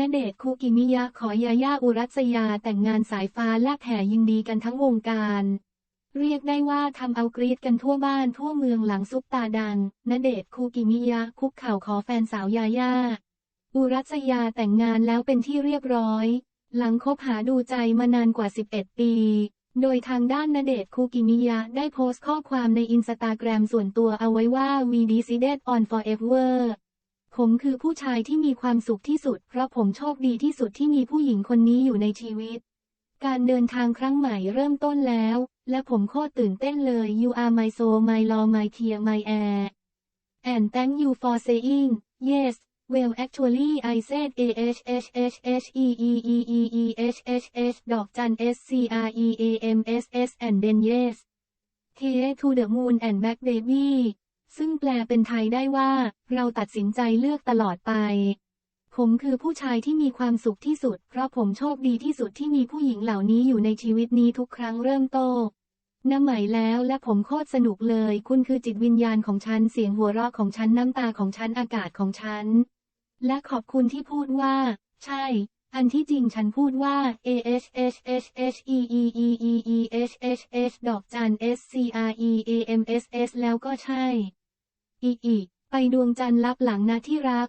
ณเดชคุกิมิยะขอยาย่าอุรัสยาแต่งงานสายฟ้าแลบแห่ยินดีกันทั้งวงการ เรียกได้ว่าทำเอากรีดกันทั่วบ้านทั่วเมืองหลังซุปตาดังณเดชคุกิมิยะคุกเข่าขอแฟนสาวยาย่าอุรัสยาแต่งงานแล้วเป็นที่เรียบร้อย หลังคบหาดูใจมานานกว่า 11 ปี โดยทางด้านณเดชคุกิมิยะได้โพสต์ข้อความในอินสตาแกรมส่วนตัวเอาไว้ว่า we decided on forever ผมคือผู้ชายที่มีความสุขที่สุด เพราะผมโชคดีที่สุดที่มีผู้หญิงคนนี้อยู่ในชีวิต การเดินทางครั้งใหม่เริ่มต้นแล้ว และผมโคตรตื่นเต้นเลย you are my soul my law my tear my air and thank you for saying yes well actually I said a h h h h e e e e e h h h ดอกจัน s c r e a m s s and then yes t to the moon and back baby ซึ่งแปลเป็นไทยได้ว่า เราตัดสินใจเลือกตลอดไป ผมคือผู้ชายที่มีความสุขที่สุด เพราะผมโชคดีที่สุดที่มีผู้หญิงเหล่านี้อยู่ในชีวิตนี้ทุกครั้งเริ่มโตน้ำใหม่แล้วและผมโคตรสนุกเลย คุณคือจิตวิญญาณของฉัน เสียงหัวเราะของฉัน น้ำตาของฉัน อากาศของฉัน และขอบคุณที่พูดว่า ใช่ อันที่จริงฉันพูดว่า a h h h h e e e e e h h h ดอกจัน s c r e a m s s แล้วก็ใช่ อีอี ไปดวงจันทร์ลับหลังนะที่รัก